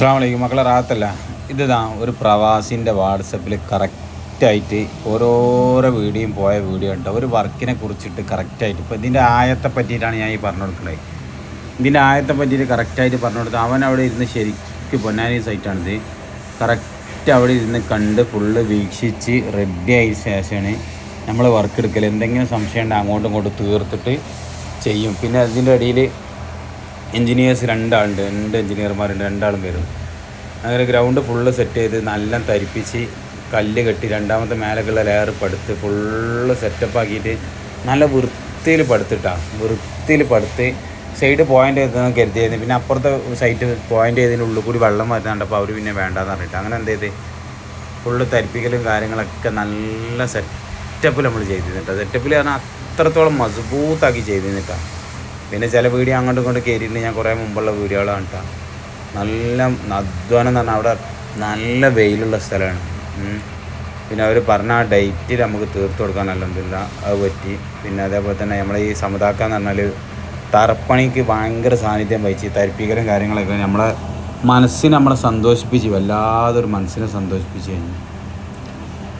അസ്സാം വലൈക്കും മക്കളെ റാത്തല്ല ഇതാ ഒരു പ്രവാസിന്റെ വാട്സപ്പിൽ കറക്റ്റായിട്ട് ഓരോരോ വീഡിയോയും പോയ വീഡിയോ ഉണ്ട് ഒരു വർക്കിനെ കുറിച്ചിട്ട് കറക്റ്റായിട്ട് ഇപ്പോൾ ഇതിന്റെ ആയത്തെ പറ്റിയിട്ടാണ് ഞാൻ ഈ പറഞ്ഞു കൊടുക്കുന്നത് ഇതിന്റെ ആയത്തെ പറ്റിയിട്ട് കറക്റ്റായിട്ട് പറഞ്ഞു കൊടുത്തത് അവൻ അവിടെ ഇരുന്ന് ശരിക്കും പൊന്നാനി സൈറ്റാണിത്. കറക്റ്റ് അവിടെ ഇരുന്ന് കണ്ട് ഫുള്ള് വീക്ഷിച്ച് റെഡി ആയ ശേഷമാണ് നമ്മൾ വർക്ക് എടുക്കൽ എന്തെങ്കിലും സംശയം ഉണ്ടെങ്കിൽ അങ്ങോട്ടും ഇങ്ങോട്ടും തീർത്തിട്ട് ചെയ്യും. പിന്നെ അതിന്റെ ഇടയിൽ എൻജിനീയേഴ്സ് രണ്ടാളുണ്ട് രണ്ട് എൻജിനീയർമാരുണ്ട് രണ്ടാളും വരും. അങ്ങനെ ഗ്രൗണ്ട് ഫുള്ള് സെറ്റ് ചെയ്ത് നല്ല തരിപ്പിച്ച് കല്ല് കെട്ടി രണ്ടാമത്തെ മേലേക്കുള്ള ലെയർ പടുത്ത് ഫുള്ള് സെറ്റപ്പ് ആക്കിയിട്ട് നല്ല വൃത്തിയിൽ പടുത്തിട്ടാണ് വൃത്തിയിൽ പടുത്ത് സൈഡ് പോയിന്റ് ചെയ്തെന്ന് കരുതിയത് പിന്നെ അപ്പുറത്തെ സൈറ്റ് പോയിന്റ് ചെയ്തതിന്റെ ഉള്ളിൽ കൂടി വെള്ളം വരുന്നുണ്ടപ്പോൾ അവർ പിന്നെ വേണ്ടാന്ന് പറഞ്ഞിട്ട് അങ്ങനെ എന്ത് ചെയ്ത്? ഫുള്ള് തരിപ്പിക്കലും കാര്യങ്ങളൊക്കെ നല്ല സെറ്റപ്പിൽ നമ്മൾ ചെയ്തിരുന്നിട്ടാണ് സെറ്റപ്പിൽ പറഞ്ഞാൽ അത്രത്തോളം മസ്ബൂത്താക്കി ചെയ്തിരുന്നിട്ടാണ് പിന്നെ ചില വീഡിയോ അങ്ങോട്ട് ഇങ്ങോട്ടും കയറിയിട്ട് ഞാൻ കുറേ മുമ്പുള്ള വീഡിയോകളാണ് കേട്ടോ. നല്ല അധ്വാനം എന്ന് പറഞ്ഞാൽ അവിടെ നല്ല വെയിലുള്ള സ്ഥലമാണ്. പിന്നെ അവർ പറഞ്ഞ ആ ഡേറ്റിൽ നമുക്ക് തീർത്ത് കൊടുക്കാൻ നല്ലതില്ല അത് പറ്റി. പിന്നെ അതേപോലെ തന്നെ നമ്മളെ ഈ സമുദാക്ക എന്ന് പറഞ്ഞാൽ തറപ്പണിക്ക് ഭയങ്കര സാന്നിധ്യം വഹിച്ച് തരിപ്പിക്കലും കാര്യങ്ങളൊക്കെ നമ്മളെ മനസ്സിനെ നമ്മളെ സന്തോഷിപ്പിച്ച് വല്ലാതൊരു മനസ്സിനെ സന്തോഷിപ്പിച്ച് കഴിഞ്ഞു.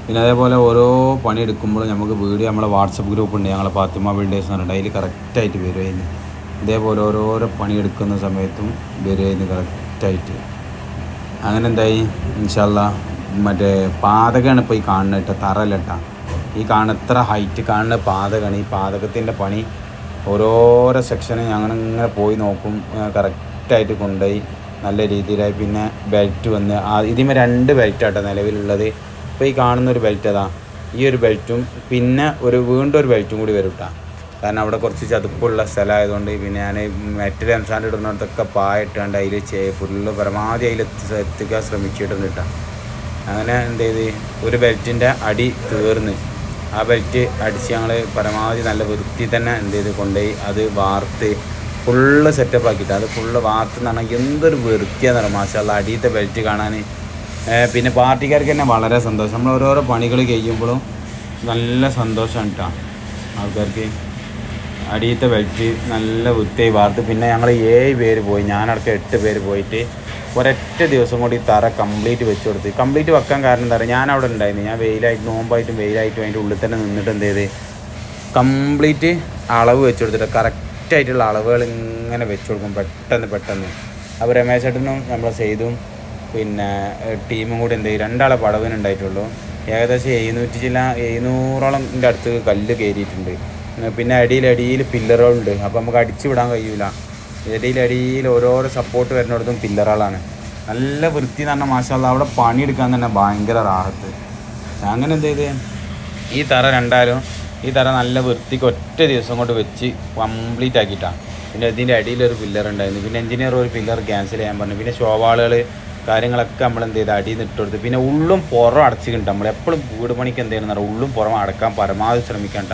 പിന്നെ അതേപോലെ ഓരോ പണി എടുക്കുമ്പോഴും നമുക്ക് വീഡിയോ നമ്മളെ വാട്സപ്പ് ഗ്രൂപ്പ് ഉണ്ട് ഞങ്ങളെ ഫാത്തിമ ബിൽഡേഴ്സ് എന്ന് പറഞ്ഞിട്ട് അതിൽ കറക്റ്റായിട്ട് വരുമായിരുന്നു ഇതേപോലെ ഓരോരോ പണിയെടുക്കുന്ന സമയത്തും ബിരിയാണി കറക്റ്റായിട്ട് അങ്ങനെ എന്തായി ഇൻഷല്ല മറ്റേ പാതകമാണ് ഇപ്പോൾ ഈ കാണുന്നത് കേട്ടോ തറലട്ട ഈ കാണുന്ന എത്ര ഹൈറ്റ് കാണുന്ന പാതകമാണ് ഈ പാതകത്തിന്റെ പണി ഓരോരോ സെക്ഷനും ഞങ്ങൾ ഇങ്ങനെ പോയി നോക്കും കറക്റ്റായിട്ട് കൊണ്ടുപോയി നല്ല രീതിയിലായി. പിന്നെ ബെൽറ്റ് വന്ന് ഇതിമേ രണ്ട് ബെൽറ്റാട്ടോ നിലവിലുള്ളത്. ഇപ്പോൾ ഈ കാണുന്ന ഒരു ബെൽറ്റ് അതാ ഈ ഒരു ബെൽറ്റും പിന്നെ ഒരു വീണ്ടും ഒരു ബെൽറ്റും കൂടി വരും കേട്ടോ. കാരണം അവിടെ കുറച്ച് ചതുപ്പുള്ള സ്ഥലമായതുകൊണ്ട് പിന്നെ ഞാൻ മെറ്റൽ എംസാൻഡ് ഇടുന്നിടത്തൊക്കെ പായിട്ടാണ്ട് അതിൽ ചേ ഫുള്ള് പരമാവധി അതിൽ എത്തി എത്തിക്കാൻ ശ്രമിച്ചിട്ടുണ്ട് കേട്ടോ. അങ്ങനെ എന്ത് ചെയ്ത് ഒരു ബെൽറ്റിന്റെ അടി തീർന്ന്. ആ ബെൽറ്റ് അടിച്ച് ഞങ്ങൾ പരമാവധി നല്ല വൃത്തി തന്നെ എന്ത് ചെയ്ത് കൊണ്ടുപോയി അത് വാർത്ത് ഫുള്ള് സെറ്റപ്പ് ആക്കിയിട്ട്. അത് ഫുള്ള് വാർത്ത് എന്ന് പറഞ്ഞാൽ എന്തൊരു വൃത്തിയാന്ന് പറയുക മാഷാല്ല അടിയത്തെ ബെൽറ്റ് കാണാൻ പിന്നെ പാർട്ടിക്കാർക്ക് തന്നെ വളരെ സന്തോഷം. നമ്മൾ ഓരോരോ പണികൾ കഴിയുമ്പോഴും നല്ല സന്തോഷമാണ് കേട്ടോ ആൾക്കാർക്ക്. അടിയത്തെ ബെൽറ്റ് നല്ല വൃത്തിയായി വാർത്ത്. പിന്നെ ഞങ്ങൾ ഏഴ് പേര് പോയി. ഞാനടക്കം എട്ട് പേര് പോയിട്ട് ഒരൊറ്റ ദിവസം കൂടി തറ കംപ്ലീറ്റ് വെച്ച് കൊടുത്ത്. കംപ്ലീറ്റ് വെക്കാൻ കാരണം എന്താ പറയുക ഞാൻ അവിടെ ഉണ്ടായിരുന്നു. ഞാൻ വെയിലായിട്ട് നോമ്പായിട്ടും വെയിലായിട്ടും അതിന്റെ ഉള്ളിൽ തന്നെ നിന്നിട്ട് എന്ത് ചെയ്ത് കംപ്ലീറ്റ് അളവ് വെച്ച് കൊടുത്തിട്ട് കറക്റ്റായിട്ടുള്ള അളവുകൾ ഇങ്ങനെ വെച്ച് കൊടുക്കും പെട്ടെന്ന് പെട്ടെന്ന്. അപ്പോൾ രമേശ് ചേട്ടനും നമ്മളെ ചെയ്തും പിന്നെ ടീമും കൂടി എന്ത് ചെയ്യും രണ്ടാളെ പടവിനുണ്ടായിട്ടുള്ളൂ ഏകദേശം എഴുന്നൂറ്റി ചില എഴുന്നൂറോളം അടുത്ത് കല്ല് കയറിയിട്ടുണ്ട്. പിന്നെ അടിയിൽ പില്ലറുകളുണ്ട് അപ്പോൾ നമുക്ക് അടിച്ചു വിടാൻ കഴിയില്ല ഇടയിലടിയിൽ ഓരോരോ സപ്പോർട്ട് വരുന്നിടത്തും പില്ലറുകളാണ് നല്ല വൃത്തി എന്ന് പറഞ്ഞാൽ മാഷാല്ല അവിടെ പണിയെടുക്കാൻ തന്നെ ഭയങ്കര റാഹത്ത്. അങ്ങനെ എന്ത് ചെയ്ത്? ഈ തറ രണ്ടായാലും ഈ തറ നല്ല വൃത്തിക്ക് ഒറ്റ ദിവസം കൊണ്ട് വെച്ച് കംപ്ലീറ്റ് ആക്കിയിട്ടാണ് പിന്നെ ഇതിന്റെ അടിയിൽ ഒരു പില്ലർ ഉണ്ടായിരുന്നു. പിന്നെ എഞ്ചിനീയർ ഒരു പില്ലർ ക്യാൻസൽ ചെയ്യാൻ പറഞ്ഞു. പിന്നെ ശോവാളുകൾ കാര്യങ്ങളൊക്കെ നമ്മൾ എന്ത് ചെയ്ത്? അടിയിൽ നിന്ന് ഇട്ടു കൊടുത്ത്. പിന്നെ ഉള്ളും പുറം അടച്ചിട്ടുണ്ട്. നമ്മൾ എപ്പോഴും വീട് പണിക്ക് എന്ത് ചെയ്യണം ഉള്ളും പുറം അടക്കാൻ പരമാവധി ശ്രമിക്കണ്ട.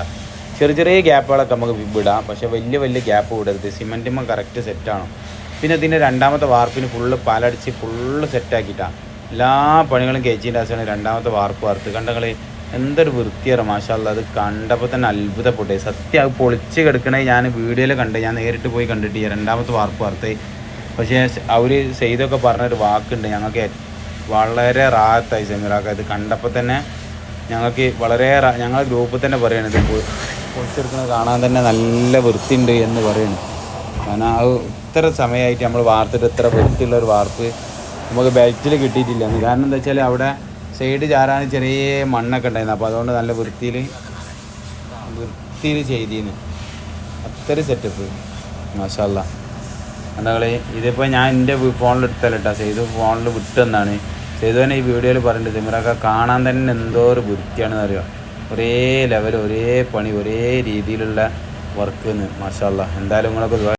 ചെറിയ ചെറിയ ഗ്യാപ്പുകളൊക്കെ നമുക്ക് വിടാം. പക്ഷേ വലിയ വലിയ ഗ്യാപ്പ് വിടരുത്. സിമെന്റുമ്പോൾ കറക്റ്റ് സെറ്റാണ് പിന്നെ ഇതിന്റെ രണ്ടാമത്തെ വാർപ്പിന് ഫുള്ള് പാലടിച്ച് ഫുള്ള് സെറ്റാക്കിയിട്ടാണ് എല്ലാ പണികളും കഴിച്ചതിന്റെ ആശയാണ് രണ്ടാമത്തെ വാർപ്പ് വാർത്ത് കണ്ടങ്ങൾ എന്തൊരു വൃത്തിയാണ് മാഷാല്ല. അത് കണ്ടപ്പോൾ തന്നെ അത്ഭുതപ്പെട്ടേ. സത്യം അത് പൊളിച്ച് കിടക്കണേ ഞാൻ വീഡിയോയിൽ കണ്ട്. ഞാൻ നേരിട്ട് പോയി കണ്ടിട്ട് രണ്ടാമത്തെ വാർപ്പ് വാർത്തേ പക്ഷേ അവർ ചെയ്തൊക്കെ പറഞ്ഞൊരു വാക്കുണ്ട്. ഞങ്ങൾക്ക് വളരെ റാത്തായി സെമിറാക്ക. ഇത് കണ്ടപ്പോൾ തന്നെ ഞങ്ങൾക്ക് വളരെ ഞങ്ങളുടെ ഞങ്ങളെ ഗ്രൂപ്പിൽ തന്നെ പറയണത് പൊളിച്ചെടുക്കുന്നത് കാണാൻ തന്നെ നല്ല വൃത്തിയുണ്ട് എന്ന് പറയുന്നു കാരണം അത് ഇത്ര സമയമായിട്ട് നമ്മൾ വാർത്തിട്ട് ഇത്ര വൃത്തിയുള്ള ഒരു വാർപ്പ് നമുക്ക് ബെൽറ്റിൽ കിട്ടിയിട്ടില്ല. കാരണം എന്താ വെച്ചാൽ അവിടെ സൈഡ് ചാരാൻ ചെറിയ മണ്ണൊക്കെ ഉണ്ടായിരുന്നു. അപ്പോൾ അതുകൊണ്ട് നല്ല വൃത്തിയിൽ വൃത്തിയിൽ ചെയ്തിരുന്നു അത്ര സെറ്റപ്പ് മസാല എന്താ ഇതിപ്പോൾ ഞാൻ എന്റെ ഫോണിൽ എടുത്തല്ല കേട്ടോ. ചെയ്തു ഫോണിൽ വിട്ടെന്നാണ് സെയ്തു തന്നെ ഈ വീഡിയോയിൽ പറഞ്ഞിട്ട് തിമിറൊക്കെ കാണാൻ തന്നെ എന്തോ ഒരു വൃത്തിയാണെന്ന് അറിയാം? ഒരേ ലെവൽ ഒരേ പണി ഒരേ രീതിയിലുള്ള വർക്ക് മാഷാല്ല എന്തായാലും നിങ്ങളൊക്കെ